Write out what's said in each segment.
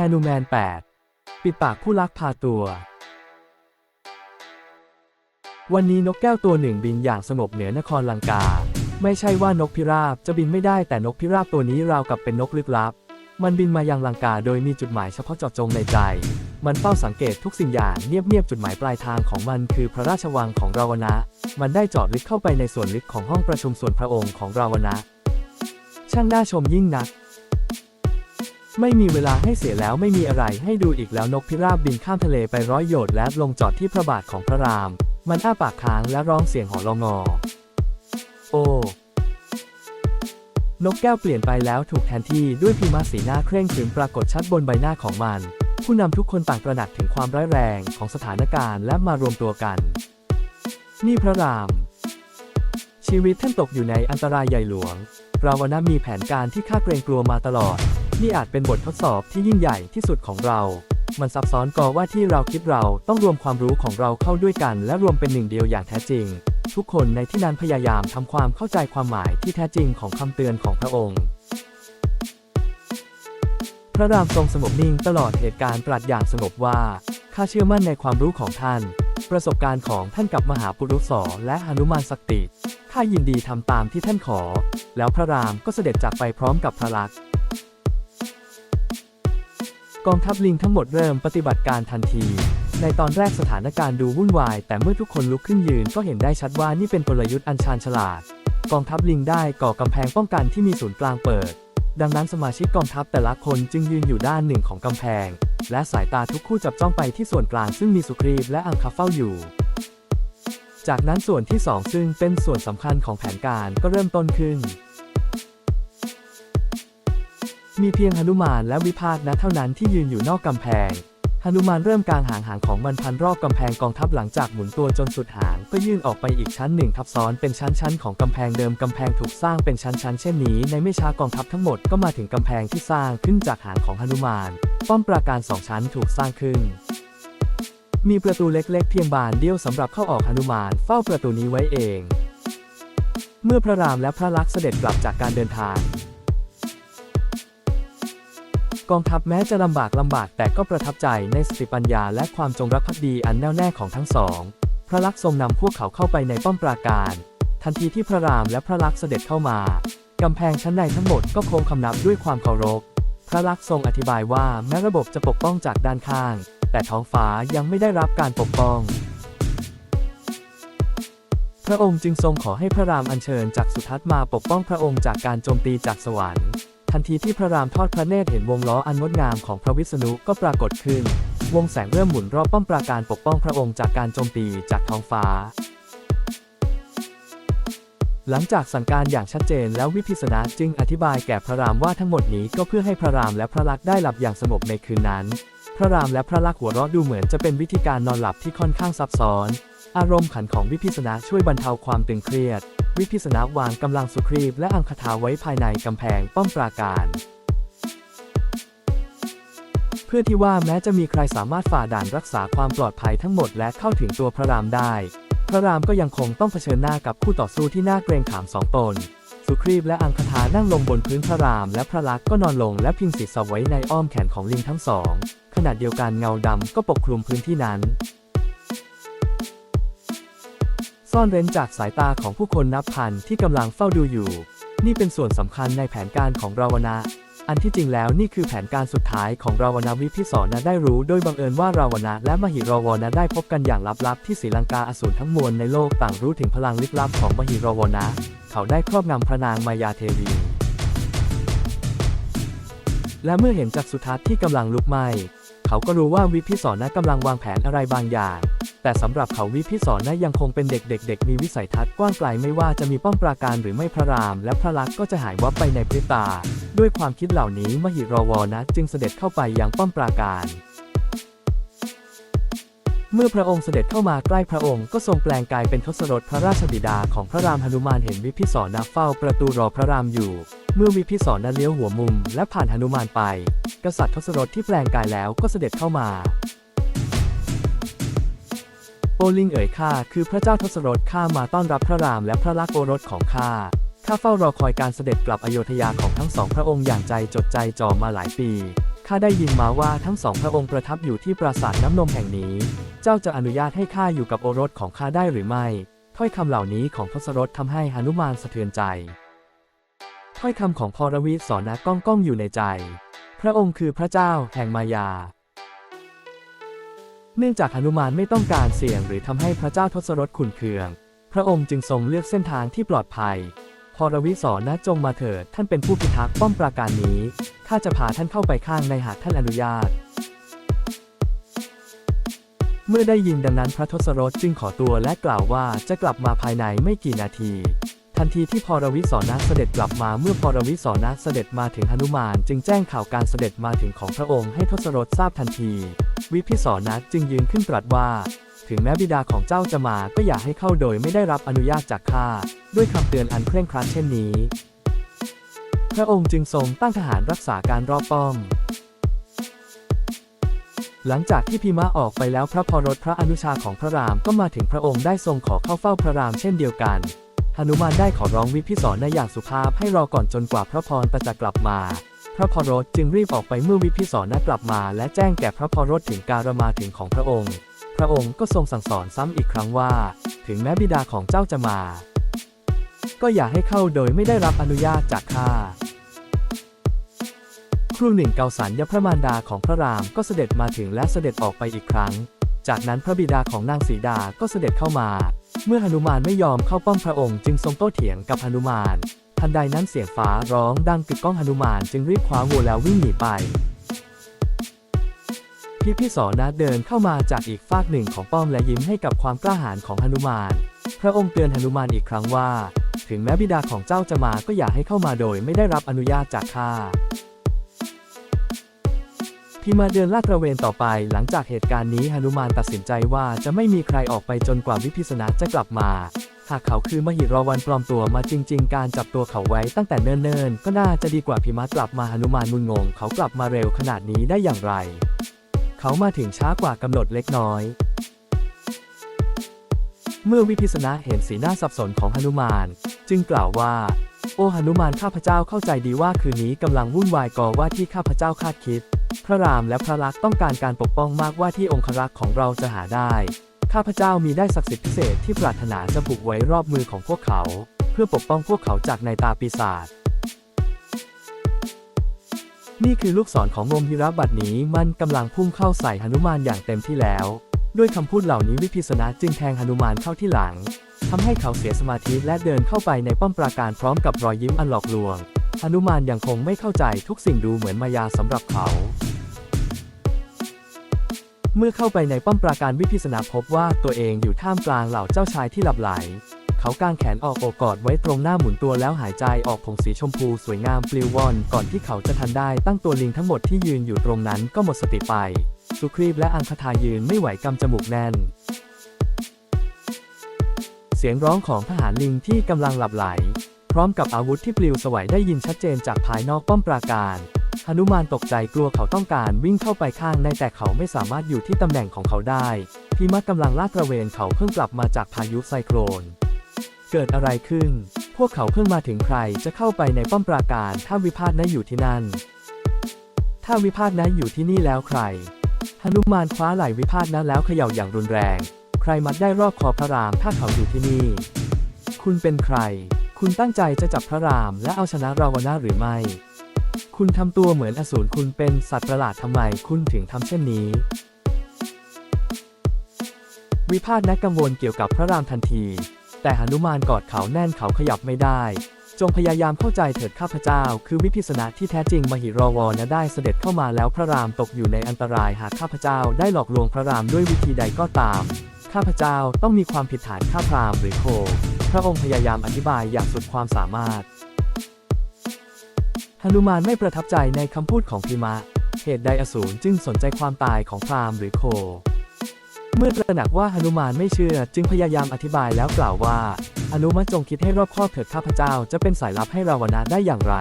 ฮนูแมน 8 ปิดปากผู้ลักพาตัว วันนี้นกแก้วตัวหนึ่งบินอย่างสงบเหนือนครลังกา ไม่ใช่ว่านกพิราบจะบินไม่ได้แต่นกพิราบตัวนี้ราวกับเป็นนกลึกลับ มันบินมายังลังกาโดยมีจุดหมายเฉพาะเจาะจงในใจ มันเฝ้าสังเกตทุกสิ่งอย่างเงียบๆจุดหมายปลายทางของมันคือพระราชวังของราวนะ มันได้จอดลึกเข้าไปในส่วนลึกของห้องประชุมส่วนพระองค์ของราวนะ ช่างน่าชมยิ่งนัก ไม่มีเวลาให้เสียแล้วไม่มีอะไรให้ดูอีกแล้วนกพิราบบินข้ามทะเลไปร้อยโยชน์และลงจอดที่พระบาทของพระราม มันอ้าปากค้างและร้องเสียงหอลงอ โอ้ นกแก้วเปลี่ยนไปแล้วถูกแทนที่ด้วยพิมาสีหน้าเคร่งขรึมปรากฏชัดบนใบหน้าของมัน ผู้นำทุกคนต่างตระหนักถึงความร้ายแรงของสถานการณ์และมารวมตัวกัน นี่พระราม ชีวิตท่านตกอยู่ในอันตรายใหญ่หลวงราวนะมีแผนการที่ข้าเกรงกลัวมาตลอด นี่อาจเป็นบททดสอบที่ยิ่งใหญ่ที่สุดของเรา มันซับซ้อนกอว่าที่เราคิดเราต้องรวมความรู้ของเราเข้าด้วยกัน และรวมเป็นหนึ่งเดียวอย่างแท้จริง ทุกคนในที่นั้นพยายามทำความเข้าใจความหมายที่แท้จริงของคำเตือนของพระองค์ พระรามทรงสงบนิ่งตลอดเหตุการณ์ตรัสอย่างสงบว่าข้าเชื่อมั่นในความรู้ของท่าน ประสบการณ์ของท่านกับมหาปุรุษรและหนุมานสักติข้ายินดีทำตามที่ท่านขอ แล้วพระรามก็เสด็จจากไปพร้อมกับพระลักษณ์ กองทัพลิงทั้งหมดเริ่มปฏิบัติการทันที ในตอนแรกสถานการณ์ดูวุ่นวาย แต่เมื่อทุกคนลุกขึ้นยืนก็เห็นได้ชัดว่านี่เป็นกลยุทธ์อันชาญฉลาด กองทัพลิงได้ก่อกำแพงป้องกันที่มีศูนย์กลางเปิด ดังนั้นสมาชิกกองทัพแต่ละคนจึงยืนอยู่ด้านหนึ่งของกำแพง และสายตาทุกคู่จับจ้องไปที่ส่วนกลางซึ่งมีสุครีบและอังคาเฝ้าอยู่ จากนั้นส่วนที่สองซึ่งเป็นส่วนสำคัญของแผนการก็เริ่มต้นขึ้น มีเพียงหนุมานและวิพาทนะเท่านั้นที่ยืนอยู่นอกกำแพงหนุมานเริ่มกางหางหางของมันพันรอบกำแพงกองทัพหลังจากหมุนตัวจนสุดหางก็ยื่นออกไปอีกชั้นหนึ่งทับซ้อนเป็นชั้นๆของกำแพงเดิมกำแพงถูกสร้างเป็นชั้นๆเช่นนี้ในไม่ช้ากองทัพทั้งหมดก็มาถึงกำแพงที่สร้างขึ้นจากหางของหนุมาน ป้อมปราการสองชั้นถูกสร้างขึ้น มีประตูเล็กๆ เพียงบานเดียวสำหรับเข้าออกหนุมานเฝ้าประตูนี้ไว้เอง เมื่อพระรามและพระลักษณ์เสด็จกลับจากการเดินทาง กองทัพแม้จะลำบากลำบากแต่ก็ประทับใจในสติปัญญาและความจงรักภักดีอันแน่วแน่ของทั้งสอง พระลักษณ์ทรงนำพวกเขาเข้าไปในป้อมปราการ ทันทีที่พระรามและพระลักษณ์เสด็จเข้ามากำแพงชั้นในทั้งหมดก็โค้งคำนับด้วยความเคารพ พระลักษณ์ทรงอธิบายว่าแม้ระบบจะปกป้องจากด้านข้าง แต่ท้องฟ้ายังไม่ได้รับการปกป้อง พระองค์จึงทรงขอให้พระรามอัญเชิญจากสุทัศน์มาปกป้องพระองค์จากการโจมตีจากสวรรค์ ทันทีที่พระรามทอดพระเนตรเห็นวงล้ออันงดงามของพระวิษณุก็ปรากฏขึ้น วงแสงเริ่มหมุนรอบป้อมปราการปกป้องพระองค์จากการโจมตีจากท้องฟ้า หลังจากสั่งการอย่างชัดเจนแล้ววิพิสนะจึงอธิบายแก่พระรามว่าทั้งหมดนี้ก็เพื่อให้พระรามและพระลักษณ์ได้หลับอย่างสงบในคืนนั้น พระรามและพระลักษณ์หัวเราะดูเหมือนจะเป็นวิธีการนอนหลับที่ค่อนข้างซับซ้อน อารมณ์ขันของวิพิสนะช่วยบรรเทาความตึงเครียด วิพิสนะวางกำลังสุครีบและอังคถาไว้ภายในกำแพงป้อมปราการ เพื่อที่ว่าแม้จะมีใครสามารถฝ่าด่านรักษาความปลอดภัยทั้งหมดและเข้าถึงตัวพระรามได้ พระรามก็ยังคงต้องเผชิญหน้ากับคู่ต่อสู้ที่น่าเกรงขามสองตน สุครีบและอังคถานั่งลงบนพื้นพระราม และพระลักษณ์ก็นอนลงและพิงศีรษะไว้ในอ้อมแขนของลิงทั้งสองขณะเดียวกันเงาดำก็ปกคลุมพื้นที่นั้น ซ่อนเร้นจากสายตาของผู้คนนับพันที่กำลังเฝ้าดูอยู่ นี่เป็นส่วนสำคัญในแผนการของราวนะอันที่จริงแล้วนี่คือแผนการสุดท้ายของราวนะวิพิสรนะได้รู้โดยบังเอิญว่าราวนะและมหิราวนะได้พบกันอย่างลับๆ ที่ศรีลังกาอสูรทั้งมวลในโลกต่างรู้ถึงพลังลึกลับของมหิราวนะ เขาได้ครอบงำพระนางมายาเทวีและเมื่อเห็นจักสุทัศน์ที่กำลังลุกไหม้ เขาก็รู้ว่าวิพิสรนะกำลังวางแผนอะไรบางอย่าง แต่สำหรับเขาวิพิสรนะยังคงเป็นเด็กๆเด็กมีวิสัยทัศน์กว้างไกลไม่ว่าจะมีป้อมปราการหรือไม่พระราม และพระลักษณ์ก็จะหายวับไปในพริบตา ด้วยความคิดเหล่านี้มหิรวนะจึงเสด็จเข้าไปยังป้อมปราการ เมื่อพระองค์เสด็จเข้ามาใกล้พระองค์ก็ทรงแปลงกายเป็นทศรถพระราชบิดาของพระรามหนุมานเห็นวิพิสรนะเฝ้าประตูรอพระรามอยู่ เมื่อวิพิสรนะเลี้ยวหัวมุม และผ่านหนุมานไป กษัตริย์ทศรถที่แปลงกายแล้วก็เสด็จเข้ามา โอลิงเอ๋ยข้าคือพระเจ้าทศรถข้ามาต้อนรับพระรามและพระลักษณ์โอรสของข้า ข้าเฝ้ารอคอยการเสด็จกลับอโยธยาของทั้งสองพระองค์อย่างใจจดใจจ่อมาหลายปี ข้าได้ยินมาว่าทั้งสองพระองค์ประทับอยู่ที่ปราสาทน้ำนมแห่งนี้ เจ้าจะอนุญาตให้ข้าอยู่กับโอรสของข้าได้หรือไม่ ถ้อยคำเหล่านี้ของทศรถทำให้หนุมานสะเทือนใจ ถ้อยคำของพรวิสอนนะก้องก้องอยู่ในใจ พระองค์คือพระเจ้าแห่งมายา เนื่องจากหนุมานไม่ต้องการเสี่ยงหรือทำให้พระเจ้าทศรถขุนเคือง พระองค์จึงทรงเลือกเส้นทางที่ปลอดภัย พรวิสอนนะจงมาเถิดท่านเป็นผู้พิทักษ์ป้อมปราการนี้ ข้าจะพาท่านเข้าไปข้างในหากท่านอนุญาต เมื่อได้ยินดังนั้นพระทศรถจึงขอตัวและกล่าวว่าจะกลับมาภายในไม่กี่นาที ทันทีที่พรวิสอนะเสด็จกลับมาเมื่อพรวิสอนะเสด็จมาถึงหนุมาน จึงแจ้งข่าวการเสด็จมาถึงของพระองค์ให้ทศรถทราบทันที วิพิสอนะจึงยืนขึ้นตรัสว่า ถึงแม้บิดาของเจ้าจะมาก็อย่าให้เข้าโดยไม่ได้รับอนุญาตจากข้าด้วยคำเตือนอันเคร่งครัดเช่นนี้ พระองค์จึงทรงตั้งทหารรักษาการรอบป้อมหลังจากที่พิมะออกไปแล้วพระพรตพระอนุชาของพระรามก็มาถึงพระองค์ได้ทรงขอเข้าเฝ้าพระรามเช่นเดียวกัน หนุมานได้ขอร้องวิพิสรในอย่างสุภาพให้รอก่อนจนกว่าพระพรตจะกลับมา พระพรตจึงรีบออกไปเมื่อวิพิสรนั้นกลับมา และแจ้งแก่พระพรตถึงการมาถึงของพระองค์ พระองค์ก็ทรงสั่งสอนซ้ำอีกครั้งว่า ถึงแม้บิดาของเจ้าจะมา ก็อย่าให้เข้าโดยไม่ได้รับอนุญาตจากข้าครูหนึ่งเกาสันยพระมารดาของพระรามก็เสด็จมาถึงและเสด็จออกไปอีกครั้ง จากนั้นพระบิดาของนางสีดาก็เสด็จเข้ามา เมื่อหนุมานไม่ยอมเข้าป้อมพระองค์จึงทรงโต้เถียงกับหนุมาน ทันใดนั้นเสียงฟ้าร้องดังกึกก้องหนุมานจึงรีบคว้าวัวแล้ววิ่งหนีไปพี่พี่สอนะเดินเข้ามาจากอีกฟากหนึ่งของป้อมและยิ้มให้กับความกล้าหาญของหนุมาน พระองค์เตือนหนุมานอีกครั้งว่า ถึงแม้บิดาของเจ้าจะมาก็อย่าให้เข้ามาโดยไม่ได้รับอนุญาตจากข้า พิมาเดินลาดตระเวนต่อไป หลังจากเหตุการณ์นี้หนุมานตัดสินใจว่าจะไม่มีใครออกไปจนกว่าวิพิสนะจะกลับมา หากเขาคือมหิรวันปลอมตัวมาจริง ๆ การจับตัวเขาไว้ตั้งแต่เนิ่นๆ ก็น่าจะดีกว่าพิมากลับมาหนุมานงุนงง เขากลับมาเร็วขนาดนี้ได้อย่างไร เขามาถึงช้ากว่ากำหนดเล็กน้อยเมื่อวิพิสนะเห็นสีหน้าสับสนของหนุมาน จึงกล่าวว่า โอ้หนุมานข้าพเจ้าเข้าใจดีว่าคืนนี้กำลังวุ่นวายก่อว่าที่ข้าพเจ้าคาดคิด พระรามและพระลักษมณ์ต้องการการปกป้องมากว่าที่องครักษ์ของเราจะหาได้ ข้าพเจ้ามีได้ศักดิ์สิทธิ์พิเศษที่ปรารถนาจะผูกไว้รอบมือของพวกเขา เพื่อปกป้องพวกเขาจากในตาปีศาจ นี่คือลูกศรของงมฮิระบัดนี้มันกำลังพุ่งเข้าใส่หนุมานอย่างเต็มที่แล้ว ด้วยคำพูดเหล่านี้วิพิสนะจึงแทงหนุมานเข้าที่หลังทำให้เขาเสียสมาธิและเดินเข้าไปในป้อมปราการพร้อมกับรอยยิ้มอันหลอกลวง หนุมานยังคงไม่เข้าใจทุกสิ่งดูเหมือนมายาสำหรับเขา เมื่อเข้าไปในป้อมปราการวิพิสนาพบว่าตัวเองอยู่ท่ามกลางเหล่าเจ้าชายที่หลับไหล เขากางแขนออกโอกอดไว้ตรงหน้าหมุนตัวแล้วหายใจออกผงสีชมพูสวยงามปลิวว่อน ก่อนที่เขาจะทันได้ตั้งตัวลิงทั้งหมดที่ยืนอยู่ตรงนั้นก็หมดสติไปสุครีบและอังคทายืนไม่ไหวกำจมูกแน่น เสียงร้องของทหารลิงที่กำลังหลับไหล ร้อมกับอาวุธที่ปลิวสวัยได้ยินชัดเจนจากภายนอกป้อมปราการหนุมานตกใจกลัวเขาต้องการวิ่งเข้าไปข้างในแต่เขาไม่สามารถอยู่ที่ตำแหน่งของเขาได้พิมักกำลังลาดตระเวนเขาเพิ่งกลับมาจากพายุไซโคลนเกิดอะไรขึ้น พวกเขาเพิ่งมาถึงใครจะเข้าไปในป้อมปราการถ้าวิพาทนะอยู่ที่นั่น ถ้าวิพาทนะอยู่ที่นี่แล้วใครหนุมานคว้าไหล่วิพาทนะแล้วเขย่าอย่างรุนแรง ใครมัดได้รอบคอพระรามถ้าเขาอยู่ที่นี่ คุณเป็นใคร คุณตั้งใจจะจับพระรามและเอาชนะราวนาหรือไม่ คุณทำตัวเหมือนอสูรคุณเป็นสัตว์ประหลาดทำไมคุณถึงทำเช่นนี้ วิพาทนักกังวลเกี่ยวกับพระรามทันที แต่หนุมานกอดเขาแน่นเขาขยับไม่ได้ จงพยายามเข้าใจเถิดข้าพเจ้า คือวิพิสนะที่แท้จริงมหิรวรนะได้เสด็จเข้ามาแล้วพระรามตกอยู่ในอันตรายหากข้าพเจ้าได้หลอกลวงพระรามด้วยวิธีใดก็ตาม ข้าพเจ้าต้องมีความผิดฐานฆ่าพรามหรือโค พระองค์พยายามอธิบายอย่างสุดความสามารถหนุมานไม่ประทับใจในคำพูดของพิมะ เหตุใดอสูรจึงสนใจความตายของพราหมณ์หรือโค เมื่อตระหนักว่าหนุมานไม่เชื่อจึงพยายามอธิบายแล้วกล่าวว่าอนุมาจงคิดให้รอบคอบเถิดข้าพเจ้าจะเป็นสายลับให้ราวนะได้อย่างไร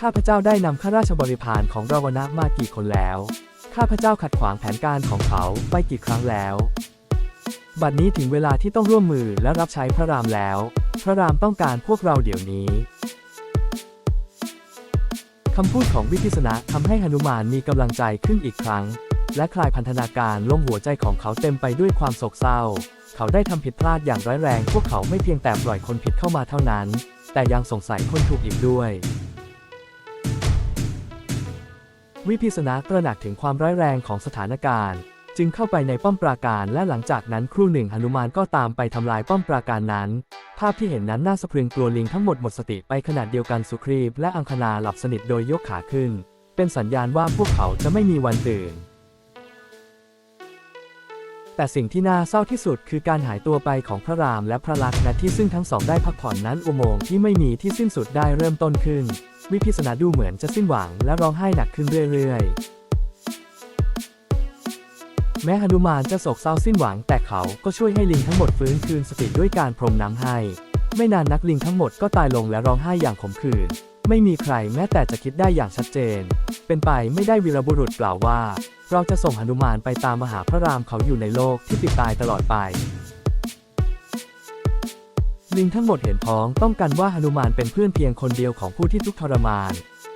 ข้าพเจ้าได้นำข้าราชบริพารของราวนะมากี่คนแล้ว ข้าพเจ้าขัดขวางแผนการของเขาไปกี่ครั้งแล้ว บัดนี้ถึงเวลาที่ต้องร่วมมือและรับใช้พระรามแล้ว พระรามต้องการพวกเราเดี๋ยวนี้คำพูดของวิพิสนะทำให้หนุมานมีกำลังใจขึ้นอีกครั้ง และคลายพันธนาการลงหัวใจของเขาเต็มไปด้วยความโศกเศร้า เขาได้ทำผิดพลาดอย่างร้ายแรง พวกเขาไม่เพียงแต่ปล่อยคนผิดเข้ามาเท่านั้น แต่ยังสงสัยคนถูกอีกด้วย วิพิสนะตระหนักถึงความร้ายแรงของสถานการณ์ จึงเข้าไปในป้อมปราการและหลังจากนั้นครู่หนึ่งหนุมานก็ตามไปทำลายป้อมปราการนั้น ภาพที่เห็นนั้นน่าสะพรึงกลัวลิงทั้งหมดหมดสติไปขนาดเดียวกันสุครีบและอังคณาหลับสนิทโดยยกขาขึ้น เป็นสัญญาณว่าพวกเขาจะไม่มีวันตื่น แต่สิ่งที่น่าเศร้าที่สุดคือการหายตัวไปของพระรามและพระลักษณ์ณที่ซึ่งทั้งสองได้พักผ่อนนั้นอุโมงค์ที่ไม่มีที่สิ้นสุดได้เริ่มต้นขึ้น วิพิสนาดูเหมือนจะสิ้นหวังและร้องไห้หนักขึ้นเรื่อยๆ แม้หนุมานจะโศกเศร้าสิ้นหวัง แต่เขาก็ช่วยให้ลิงทั้งหมดฟื้นคืนสติด้วยการพรมน้ำให้ ไม่นานนักลิงทั้งหมดก็ตายลงและร้องไห้อย่างขมขื่นไม่มีใครแม้แต่จะคิดได้อย่างชัดเจน เป็นไปไม่ได้วีรบุรุษกล่าวว่า เราจะส่งหนุมานไปตามมหาพระรามเขาอยู่ในโลกที่ปิดตายตลอดไป ลิงทั้งหมดเห็นพ้องต้องกันว่าหนุมานเป็นเพื่อนเพียงคนเดียวของผู้ที่ทุกข์ทรมาน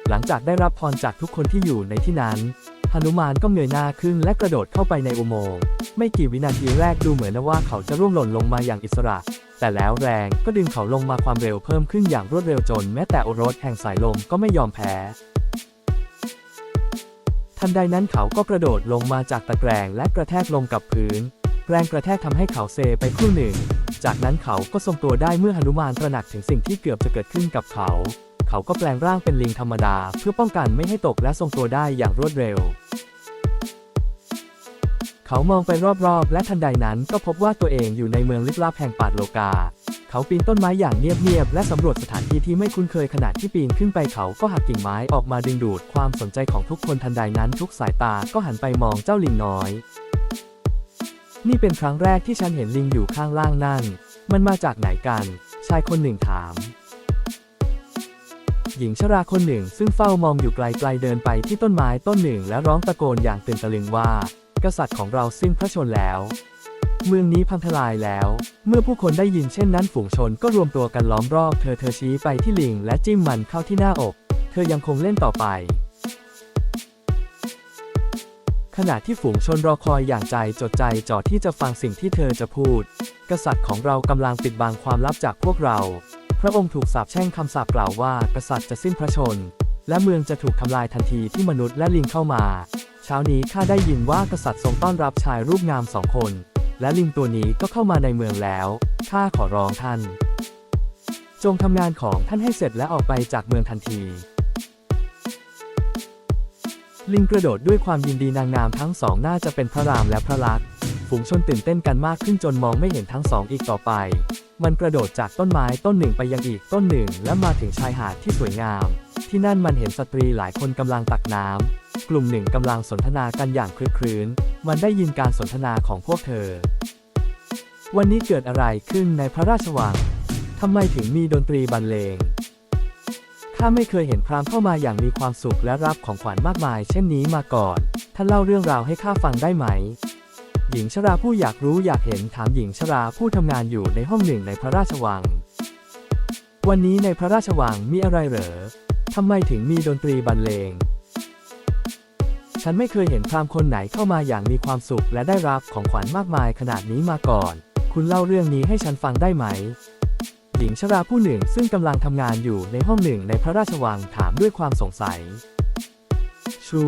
หลังจากได้รับพรจากทุกคนที่อยู่ในที่นั้น นุมานก็เงยหน้าขึ้นและกระโดดเข้าไปในอุโมงค์ไม่กี่วินาทีแรกดูเหมือนนะว่าเขาจะร่วงหล่นลงมาอย่างอิสระ แต่แล้วแรงก็ดึงเขาลงมาความเร็วเพิ่มขึ้นอย่างรวดเร็วจน แม้แต่โอรสแห่งสายลมก็ไม่ยอมแพ้ ทันใดนั้นเขาก็กระโดดลงมาจากตะแกรงและกระแทกลงกับพื้น แรงกระแทกทำให้เขาเซไปครู่หนึ่ง จากนั้นเขาก็ทรงตัวได้เมื่อหนุมานตระหนักถึงสิ่งที่เกือบจะเกิดขึ้นกับเขา เขาก็แปลงร่างเป็นลิงธรรมดา เพื่อป้องกันไม่ให้ตกและทรงตัวได้อย่างรวดเร็ว เขามองไปรอบๆ และทันใดนั้นก็พบว่าตัวเองอยู่ในเมืองลึกลับแห่งปาดโลกา เขาปีนต้นไม้อย่างเงียบๆ และสำรวจสถานที่ที่ไม่คุ้นเคยขณะที่ปีนขึ้นไปเขาก็หักกิ่งไม้ออกมาดึงดูดความสนใจของทุกคนทันใดนั้นทุกสายตาก็หันไปมองเจ้าลิงน้อย นี่เป็นครั้งแรกที่ฉันเห็นลิงอยู่ข้างล่างนั่น มันมาจากไหนกัน ชายคนหนึ่งถามหญิงชราคนหนึ่งซึ่งเฝ้ามองอยู่ไกลๆเดินไปที่ต้นไม้ต้นหนึ่ง และร้องตะโกนอย่างตื่นตะลึงว่า กษัตริย์ของเราสิ้นพระชนแล้ว เมืองนี้พังทลายแล้ว เมื่อผู้คนได้ยินเช่นนั้นฝูงชนก็รวมตัวกันล้อมรอบเธอเธอชี้ไปที่ลิงและจิ้มมันเข้าที่หน้าอก เธอยังคงเล่นต่อไป ขณะที่ฝูงชนรอคอยอย่างใจจดใจจ่อที่จะฟังสิ่งที่เธอจะพูด กษัตริย์ของเรากำลังปิดบังความลับจากพวกเรา พระองค์ถูกสาปแช่งคำสาปกล่าวว่ากษัตริย์จะสิ้นพระชนและเมืองจะถูกทำลายทันทีที่มนุษย์และลิงเข้ามา เช้านี้ข้าได้ยินว่ากษัตริย์ทรงต้อนรับชายรูปงามสองคน และลิงตัวนี้ก็เข้ามาในเมืองแล้วข้าขอร้องท่าน จงทำงานของท่านให้เสร็จและออกไปจากเมืองทันที ลิงกระโดดด้วยความยินดีนางงามทั้งสองน่าจะเป็นพระรามและพระลักษณ์ฝูงชนตื่นเต้นกันมากขึ้นจนมองไม่เห็นทั้งสองอีกต่อไป มันกระโดดจากต้นไม้ต้นหนึ่งไปยังอีกต้นหนึ่ง และมาถึงชายหาดที่สวยงาม ที่นั่นมันเห็นสตรีหลายคนกำลังตักน้ำ กลุ่มหนึ่งกำลังสนทนากันอย่างคลึกครื้น มันได้ยินการสนทนาของพวกเธอ วันนี้เกิดอะไรขึ้นในพระราชวังทำไมถึงมีดนตรีบรรเลง ข้าไม่เคยเห็นพราหมณ์เข้ามาอย่างมีความสุขและรับของขวัญมากมาย เช่นนี้มาก่อน ท่านเล่าเรื่องราวให้ข้าฟังได้ไหม หญิงชราผู้อยากรู้อยากเห็นถามหญิงชราผู้ทำงานอยู่ในห้องหนึ่งในพระราชวัง วันนี้ในพระราชวังมีอะไรเหรอทำไมถึงมีดนตรีบรรเลง ฉันไม่เคยเห็นพราหมณ์คนไหนเข้ามาอย่างมีความสุขและได้รับของขวัญมากมายขนาดนี้มาก่อน คุณเล่าเรื่องนี้ให้ฉันฟังได้ไหม หญิงชราผู้หนึ่งซึ่งกำลังทำงานอยู่ในห้องหนึ่งในพระราชวังถามด้วยความสงสัย ชู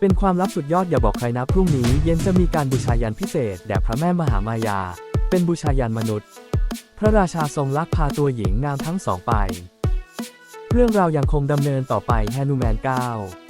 เป็นความลับสุดยอดอย่าบอกใครนะพรุ่งนี้เย็นจะมีการบูชายันพิเศษแด่พระแม่มหามายา เป็นบูชายันมนุษย์ พระราชาทรงลักพาตัวหญิงงามทั้งสองไป เรื่องราวยังคงดำเนินต่อไปแฮนูแมน9